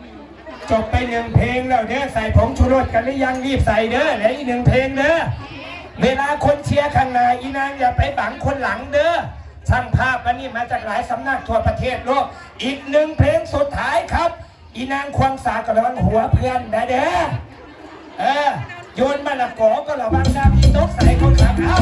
พีจบไปหนึ่งเพลงแล้วเด้อใส่ผงชูรสกันหรือยังรีบใส่เด้อเหลืออีกหนึ่งเพลงเด้อเวลาคนเชียร์ข้างหน้าอีนางอย่าไปบังคนหลังเด้อช่างภาพวันนี้มาจากหลายสำนักทั่วประเทศโลกอีกหนึ่งเพลงสุดท้ายครับ อีนางควงสากระวังหัวเพื่อนนะเด้อเออโยนมะละกอก็ระวังน้ำอีตกใส่คนขับเอ้า